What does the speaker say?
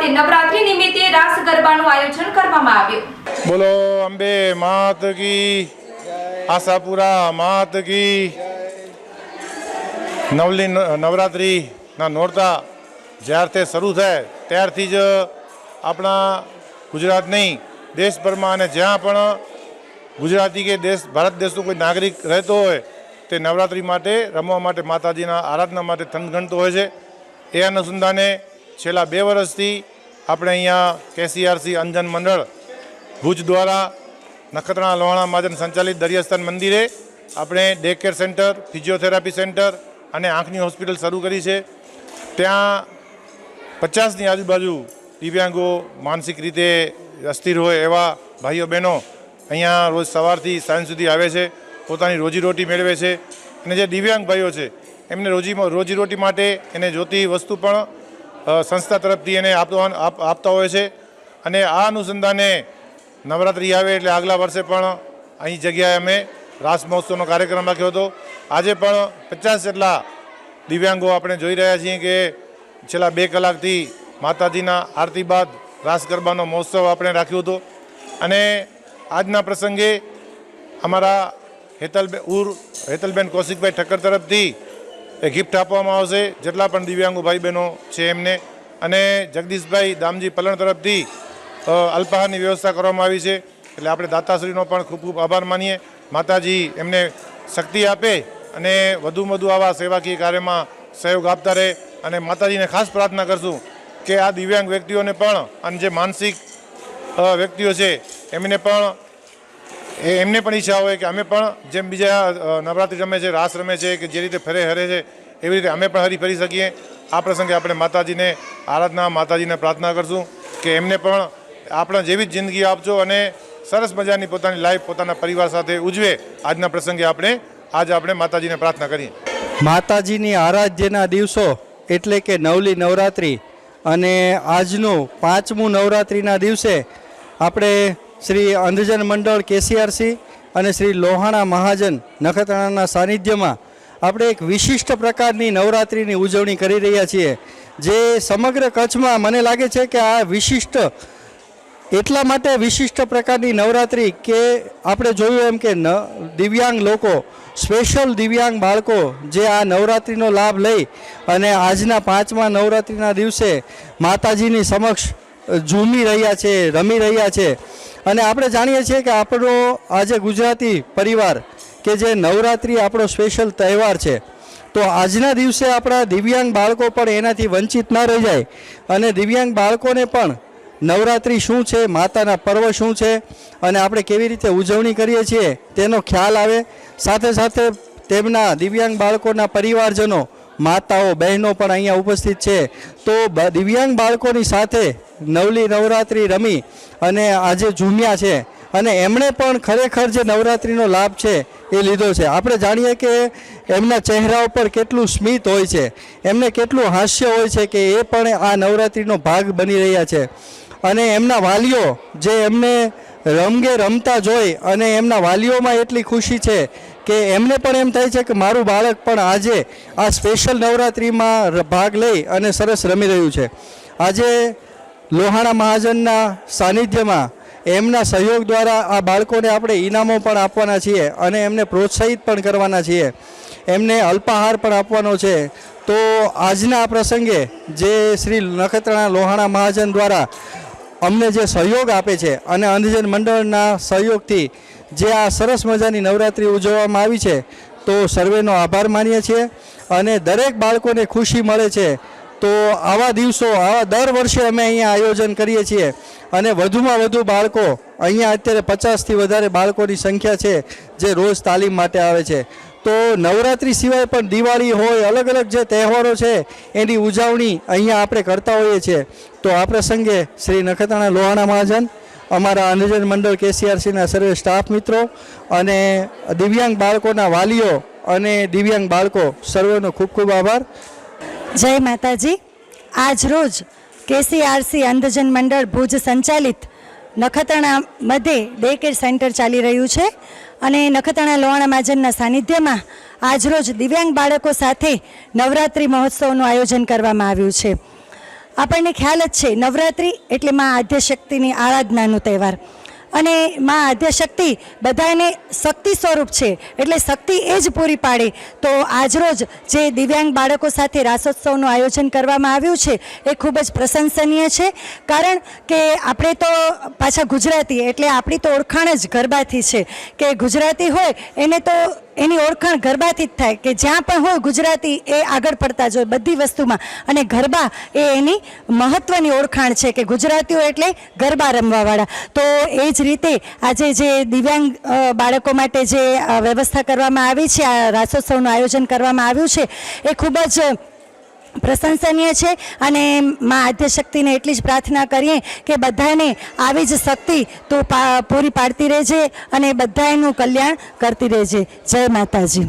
ખાતે નવરાત્રી નિમિત્તે રાસ ગરબાનું આયોજન કરવામાં આવ્યું. બોલો, અંબે માત કી, આશાપુરા માત કી. નવલી નવરાત્રિના નોરતા જ્યારથી શરૂ થાય, ત્યારથી જ આપણા ગુજરાત નહીં, દેશભરમાં અને જ્યાં પણ ગુજરાતી કે દેશ, ભારત દેશનો કોઈ નાગરિક રહેતો હોય, તે નવરાત્રિ માટે, રમવા માટે, માતાજીના આરાધના માટે થનગણતો હોય છે. એ અનુસંધાને છેલ્લા બે વર્ષથી આપણે અહીંયા કેસીઆરસી અંજન મંડળ ભુજ દ્વારા નખત્રાણા લોહાણા મહાજન સંચાલિત દરિયાસ્થાન મંદિરે આપણે day care centre physiotherapy centre અને આંખની હોસ્પિટલ શરૂ કરી છે. ત્યાં પચાસની આજુબાજુ દિવ્યાંગો માનસિક રીતે અસ્થિર હોય એવા ભાઈઓ બહેનો અહીંયા રોજ સવારથી સાંજ સુધી આવે છે, પોતાની રોજીરોટી મેળવે છે. અને જે દિવ્યાંગ ભાઈઓ છે, એમને રોજી રોજીરોટી માટે એને જોતી વસ્તુ પણ સંસ્થા તરફથી એને આપતા હોય છે. અને આ અનુસંધાને નવરાત્રિ આવે એટલે આગલા વર્ષે પણ અહીં જગ્યાએ અમે રાસ મહોત્સવનો કાર્યક્રમ રાખ્યો હતો. આજે પણ પચાસ જેટલા દિવ્યાંગો આપણે જોઈ રહ્યા છીએ કે છેલ્લા બે કલાકથી માતાજીના આરતી બાદ રાસ ગરબાનો મહોત્સવ આપણે રાખ્યો હતો. અને આજના પ્રસંગે અમારા હેતલબેન ઉર હેતલબેન કૌશિકભાઈ ઠક્કર તરફથી એ ગિફ્ટ આપવામાં આવશે. જેટલા પણ દિવ્યાંગો ભાઈ બહેનો છે એમને. અને જગદીશભાઈ દામજી પલણ તરફથી અલ્પાહારની વ્યવસ્થા કરવામાં આવી છે. એટલે આપણે દાતાશ્રીનો પણ ખૂબ ખૂબ આભાર માનીએ. માતાજી એમને શક્તિ આપે અને વધુમાં વધુ આવા સેવાકીય કાર્યમાં સહયોગ આપતા રહે. અને માતાજીને ખાસ પ્રાર્થના કરશું કે આ દિવ્યાંગ વ્યક્તિઓને પણ, અને જે માનસિક વ્યક્તિઓ છે, એમને પણ એ એમને પણ ઈચ્છા હોય કે અમે પણ જેમ બીજા નવરાત્રિ રમે છે, રાસ રમે છે, કે જે રીતે ફરે હરે છે, એવી રીતે અમે પણ હરી ફરી શકીએ. આ પ્રસંગે આપણે માતાજીને આરાધના, માતાજીને પ્રાર્થના કરશું કે એમને પણ આપણા જેવી જ જિંદગી આપજો અને સરસ મજાની પોતાની લાઈફ પોતાના પરિવાર સાથે ઉજવે. આજના પ્રસંગે આપણે, આજે આપણે માતાજીને પ્રાર્થના કરીએ. માતાજીની આરાધ્યના દિવસો એટલે કે નવલી નવરાત્રિ અને આજનું પાંચમું નવરાત્રિના દિવસે આપણે શ્રી અંધજન મંડળ કેસીઆરસી અને શ્રી લોહાણા મહાજન નખત્રાણાના સાનિધ્યમાં આપણે એક વિશિષ્ટ પ્રકારની નવરાત્રિની ઉજવણી કરી રહ્યા છીએ, જે સમગ્ર કચ્છમાં મને લાગે છે કે આ વિશિષ્ટ, એટલા માટે વિશિષ્ટ પ્રકારની નવરાત્રિ કે આપણે જોયું એમ કે દિવ્યાંગ લોકો, સ્પેશિયલ દિવ્યાંગ બાળકો જે આ નવરાત્રિનો લાભ લઈ અને આજના પાંચમા નવરાત્રિના દિવસે માતાજીની સમક્ષ ઝૂમી રહ્યા છે, રમી રહ્યા છે. અને આપણે જાણીએ છીએ કે આપણો આજે ગુજરાતી પરિવાર કે જે નવરાત્રિ આપણો સ્પેશિયલ તહેવાર છે, તો આજના દિવસે આપણા દિવ્યાંગ બાળકો પણ એનાથી વંચિત ન રહી જાય. અને દિવ્યાંગ બાળકોને પણ નવરાત્રિ શું છે, માતાના પર્વ શું છે, અને આપણે કેવી રીતે ઉજવણી કરીએ છીએ, તેનો ખ્યાલ આવે. સાથે સાથે તેમના દિવ્યાંગ બાળકોના પરિવારજનો માતાઓ, બહેનો પણ અહીંયા ઉપસ્થિત છે. તો દિવ્યાંગ બાળકોની સાથે નવલી નવરાત્રિ રમી અને આજે ઝૂમ્યા છે. અને એમણે પણ ખરેખર જે નવરાત્રિનો લાભ છે એ લીધો છે. આપણે જાણીએ કે એમના ચહેરા ઉપર કેટલું સ્મિત હોય છે. એમને કેટલું હાસ્ય હોય છે કે એ પણ આ નવરાત્રિનો ભાગ બની રહ્યા છે. અને એમના વાલીઓ જે એમને રમગે રમતા જોઈ અને એમના વાલીઓમાં એટલી ખુશી છે કે એમને પણ એમ થાય છે કે મારું બાળક પણ આજે આ સ્પેશિયલ નવરાત્રિમાં ભાગ લઈ અને સરસ રમી રહ્યું છે. આજે લોહાણા મહાજનના સાનિધ્યમાં એમના સહયોગ દ્વારા આ બાળકોને આપણે ઇનામો પણ આપવાના છીએ અને એમને પ્રોત્સાહિત પણ કરવાના છીએ. એમને અલ્પાહાર પણ આપવાનો છે. તો આજના પ્રસંગે જે શ્રી નખત્રાણા લોહાણા મહાજન દ્વારા અમને જે સહયોગ આપે છે અને અંધજન મંડળના સહયોગથી જે આ સરસ મજાની નવરાત્રિ ઉજવવામાં આવી છે, તો સર્વેનો આભાર માનીએ છીએ અને દરેક બાળકોને ખુશી મળે છે. તો આવા દિવસો, આવા દર વર્ષે અમે અહીંયા આયોજન કરીએ છીએ અને વધુમાં વધુ બાળકો, અહીંયા અત્યારે પચાસથી વધારે બાળકોની સંખ્યા છે, જે રોજ તાલીમ માટે આવે છે. તો નવરાત્રિ સિવાય પણ દિવાળી હોય અલગ અલગ જે તહેવારો છે, એની ઉજવણી અહીંયા આપણે કરતા હોઈએ છીએ. તો આ પ્રસંગે શ્રી નખત્રાણા લોહાણા મહાજન, અમારા અંધજન મંડળ કેસીઆરસીના સર્વે સ્ટાફ મિત્રો અને દિવ્યાંગ બાળકોના વાલીઓ અને દિવ્યાંગ બાળકો સર્વેનો ખૂબ ખૂબ આભાર. જય માતાજી. આજ રોજ કેસીઆરસી અંધજન મંડળ ભુજ સંચાલિત નખત્રાણા મધ્યે ડે કેર સેન્ટર ચાલી રહ્યું છે અને નખત્રાણા લોહાણા મહાજનના સાનિધ્યમાં આજરોજ દિવ્યાંગ બાળકો સાથે નવરાત્રિ મહોત્સવનું આયોજન કરવામાં આવ્યું છે. આપણને ખ્યાલ જ છે, નવરાત્રિ એટલે માં આદ્યશક્તિની આરાધનાનો તહેવાર. અને માં આદ્યશક્તિ બધાને શક્તિ સ્વરૂપ છે. એટલે શક્તિ એ જ પૂરી પાડે. તો આજરોજ જે દિવ્યાંગ બાળકો સાથે રાસોત્સવનું આયોજન કરવામાં આવ્યું છે, એ ખૂબ જ પ્રશંસનીય છે. કારણ કે આપણે તો પાછા ગુજરાતી, એટલે આપણી તો ઓળખાણ જ ગરબાથી છે. કે ગુજરાતી હોય, એને તો એની ઓળખાણ ગરબાથી જ થાય કે જ્યાં પણ હોય ગુજરાતી એ આગળ પડતા જ હોય બધી વસ્તુમાં. અને ગરબા એ એની મહત્ત્વની ઓળખાણ છે કે ગુજરાતીઓ એટલે ગરબા રમવાવાળા. તો એ જ રીતે આજે જે દિવ્યાંગ બાળકો માટે જે વ્યવસ્થા કરવામાં આવી છે, આ રાસોત્સવનું આયોજન કરવામાં આવ્યું છે, એ ખૂબ જ પ્રશંસનીય છે અને મા આદ્યશક્તિને એટલી જ પ્રાર્થના કરીએ કે બધાને આવી જ શક્તિ તું પૂરી પાડતી રહેજે અને બધાનું કલ્યાણ કરતી રહેજે. જય માતાજી.